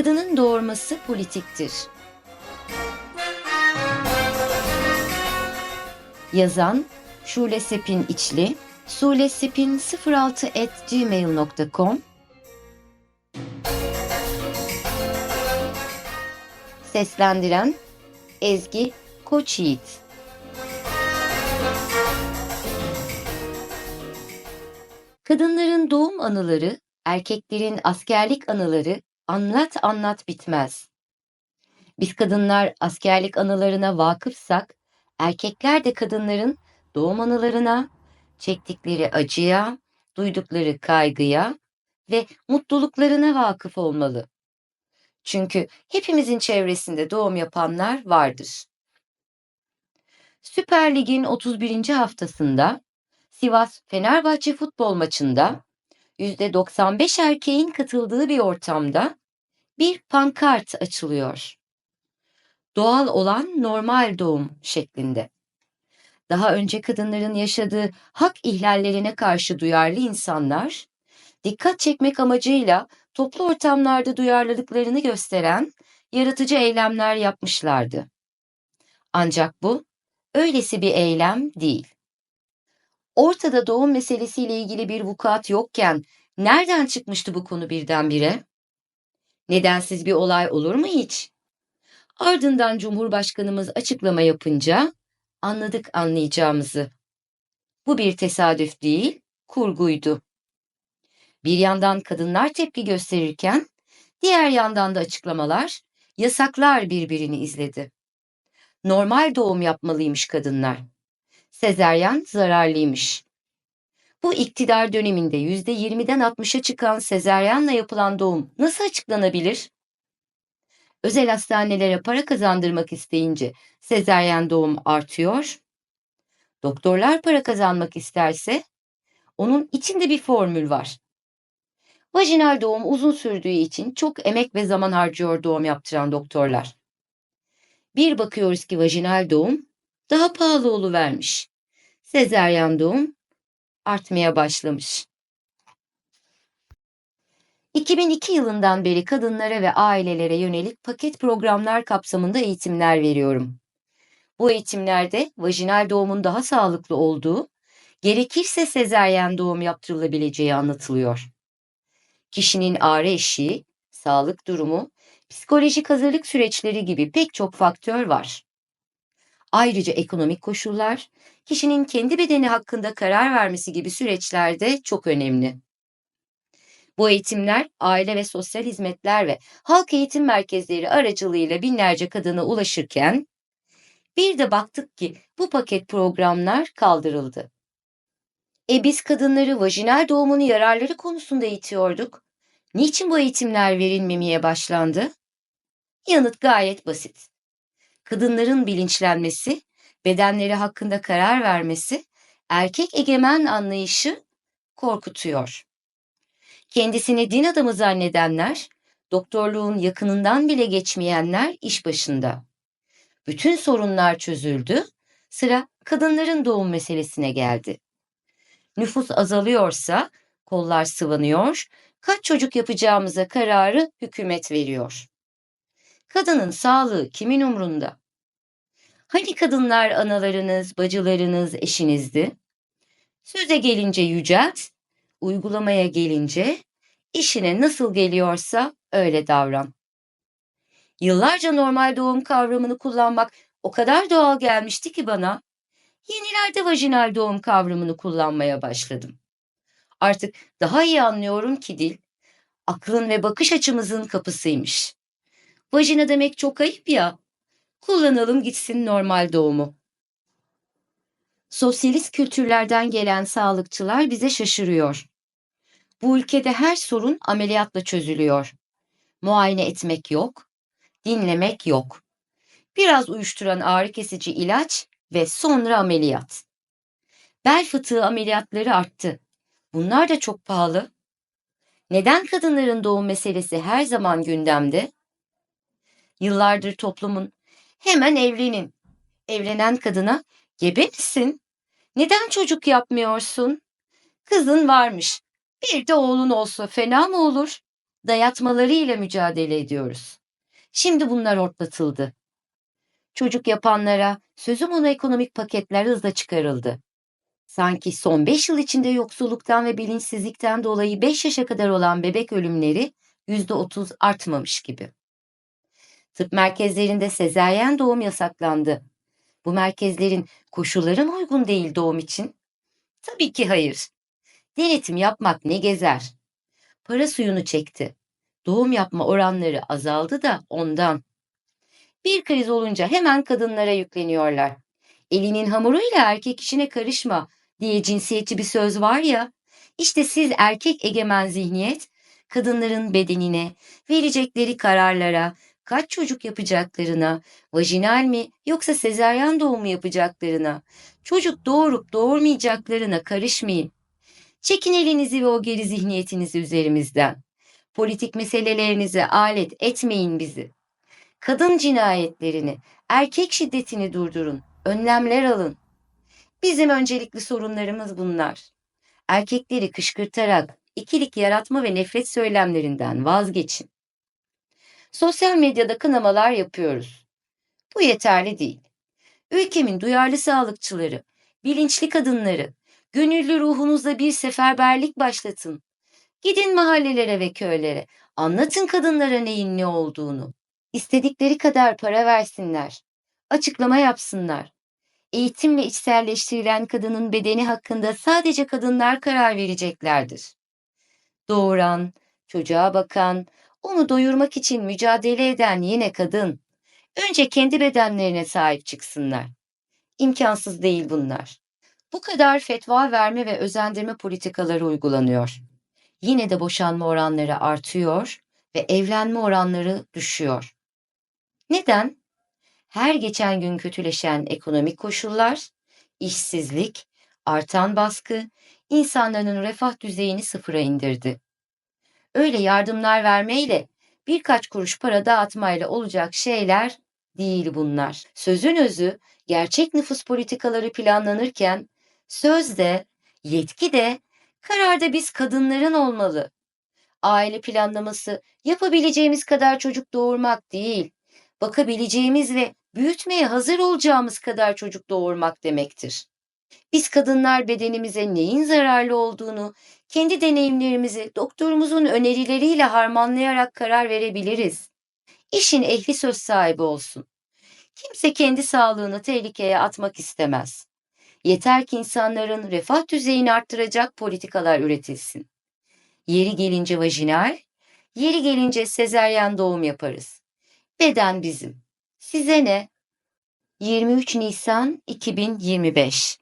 Kadının doğurması politiktir. Yazan Şule Sepin İçli, sulesepin06 Seslendiren Ezgi Koçyiğit Kadınların doğum anıları, erkeklerin askerlik anıları anlat anlat bitmez. Biz kadınlar askerlik anılarına vakıfsak, erkekler de kadınların doğum anılarına, çektikleri acıya, duydukları kaygıya ve mutluluklarına vakıf olmalı. Çünkü hepimizin çevresinde doğum yapanlar vardır. Süper Lig'in 31. haftasında Sivas Fenerbahçe futbol maçında %95 erkeğin katıldığı bir ortamda bir pankart açılıyor. Doğal olan normal doğum şeklinde. Daha önce kadınların yaşadığı hak ihlallerine karşı duyarlı insanlar, dikkat çekmek amacıyla toplu ortamlarda duyarlılıklarını gösteren yaratıcı eylemler yapmışlardı. Ancak bu öylesi bir eylem değil. Ortada doğum meselesiyle ilgili bir vukuat yokken nereden çıkmıştı bu konu birdenbire? Nedensiz bir olay olur mu hiç? Ardından Cumhurbaşkanımız açıklama yapınca anladık anlayacağımızı. Bu bir tesadüf değil, kurguydu. Bir yandan kadınlar tepki gösterirken, diğer yandan da açıklamalar, yasaklar birbirini izledi. Normal doğum yapmalıymış kadınlar. Sezeryan zararlıymış. Bu iktidar döneminde %20'den 60'a çıkan sezeryanla yapılan doğum nasıl açıklanabilir? Özel hastanelere para kazandırmak isteyince sezeryen doğum artıyor. Doktorlar para kazanmak isterse onun içinde bir formül var. Vajinal doğum uzun sürdüğü için çok emek ve zaman harcıyor doğum yaptıran doktorlar. Bir bakıyoruz ki vajinal doğum daha pahalı oluvermiş. Sezeryan doğum artmaya başlamış. 2002 yılından beri kadınlara ve ailelere yönelik paket programlar kapsamında eğitimler veriyorum. Bu eğitimlerde vajinal doğumun daha sağlıklı olduğu, gerekirse sezeryen doğum yaptırılabileceği anlatılıyor. Kişinin ağrı eşiği, sağlık durumu, psikolojik hazırlık süreçleri gibi pek çok faktör var. Ayrıca ekonomik koşullar, kişinin kendi bedeni hakkında karar vermesi gibi süreçlerde çok önemli. Bu eğitimler aile ve sosyal hizmetler ve halk eğitim merkezleri aracılığıyla binlerce kadına ulaşırken bir de baktık ki bu paket programlar kaldırıldı. E biz kadınları vajinal doğumun yararları konusunda eğitiyorduk. Niçin bu eğitimler verilmemeye başlandı? Yanıt gayet basit. Kadınların bilinçlenmesi, bedenleri hakkında karar vermesi, erkek egemen anlayışı korkutuyor. Kendisini din adamı zannedenler, doktorluğun yakınından bile geçmeyenler iş başında. Bütün sorunlar çözüldü, sıra kadınların doğum meselesine geldi. Nüfus azalıyorsa kollar sıvanıyor, kaç çocuk yapacağımıza kararı hükümet veriyor. Kadının sağlığı kimin umrunda? Hani kadınlar analarınız, bacılarınız, eşinizdi? Söze gelince yücelt, uygulamaya gelince işine nasıl geliyorsa öyle davran. Yıllarca normal doğum kavramını kullanmak o kadar doğal gelmişti ki bana. Yenilerde vajinal doğum kavramını kullanmaya başladım. Artık daha iyi anlıyorum ki dil, aklın ve bakış açımızın kapısıymış. Vajina demek çok ayıp ya. Kullanalım gitsin normal doğumu. Sosyalist kültürlerden gelen sağlıkçılar bize şaşırıyor. Bu ülkede her sorun ameliyatla çözülüyor. Muayene etmek yok, dinlemek yok. Biraz uyuşturan ağrı kesici ilaç ve sonra ameliyat. Bel fıtığı ameliyatları arttı. Bunlar da çok pahalı. Neden kadınların doğum meselesi her zaman gündemde? Yıllardır toplumun hemen evlenin. Evlenen kadına gebe misin? Neden çocuk yapmıyorsun? Kızın varmış. Bir de oğlun olsa fena mı olur? dayatmalarıyla mücadele ediyoruz. Şimdi bunlar ortlatıldı. Çocuk yapanlara sözüm ona ekonomik paketler hızla çıkarıldı. Sanki son 5 yıl içinde yoksulluktan ve bilinçsizlikten dolayı 5 yaşa kadar olan bebek ölümleri %30 artmamış gibi. Tıp merkezlerinde sezaryen doğum yasaklandı. Bu merkezlerin koşulları mı uygun değil doğum için? Tabii ki hayır. Denetim yapmak ne gezer? Para suyunu çekti. Doğum yapma oranları azaldı da ondan. Bir kriz olunca hemen kadınlara yükleniyorlar. Elinin hamuruyla erkek işine karışma diye cinsiyetçi bir söz var ya. İşte siz erkek egemen zihniyet, kadınların bedenine, verecekleri kararlara, kaç çocuk yapacaklarına, vajinal mi yoksa sezaryen doğum mu yapacaklarına, çocuk doğurup doğurmayacaklarına karışmayın. Çekin elinizi ve o geri zihniyetinizi üzerimizden. Politik meselelerinize alet etmeyin bizi. Kadın cinayetlerini, erkek şiddetini durdurun, önlemler alın. Bizim öncelikli sorunlarımız bunlar. Erkekleri kışkırtarak ikilik yaratma ve nefret söylemlerinden vazgeçin. Sosyal medyada kınamalar yapıyoruz. Bu yeterli değil. Ülkemin duyarlı sağlıkçıları, bilinçli kadınları, gönüllü ruhunuzla bir seferberlik başlatın. Gidin mahallelere ve köylere, anlatın kadınlara neyin ne olduğunu. İstedikleri kadar para versinler, açıklama yapsınlar. Eğitimle içselleştirilen kadının bedeni hakkında sadece kadınlar karar vereceklerdir. Doğuran, çocuğa bakan, onu doyurmak için mücadele eden yine kadın. Önce kendi bedenlerine sahip çıksınlar. İmkansız değil bunlar. Bu kadar fetva verme ve özendirme politikaları uygulanıyor. Yine de boşanma oranları artıyor ve evlenme oranları düşüyor. Neden? Her geçen gün kötüleşen ekonomik koşullar, işsizlik, artan baskı insanların refah düzeyini sıfıra indirdi. Öyle yardımlar vermeyle birkaç kuruş para dağıtmayla olacak şeyler değil bunlar. Sözün özü gerçek nüfus politikaları planlanırken sözde, yetki de, kararda biz kadınların olmalı. Aile planlaması yapabileceğimiz kadar çocuk doğurmak değil, bakabileceğimiz ve büyütmeye hazır olacağımız kadar çocuk doğurmak demektir. Biz kadınlar bedenimize neyin zararlı olduğunu, kendi deneyimlerimizi doktorumuzun önerileriyle harmanlayarak karar verebiliriz. İşin ehli söz sahibi olsun. Kimse kendi sağlığını tehlikeye atmak istemez. Yeter ki insanların refah düzeyini arttıracak politikalar üretilsin. Yeri gelince vajinal, yeri gelince sezeryen doğum yaparız. Beden bizim. Size ne? 23 Nisan 2025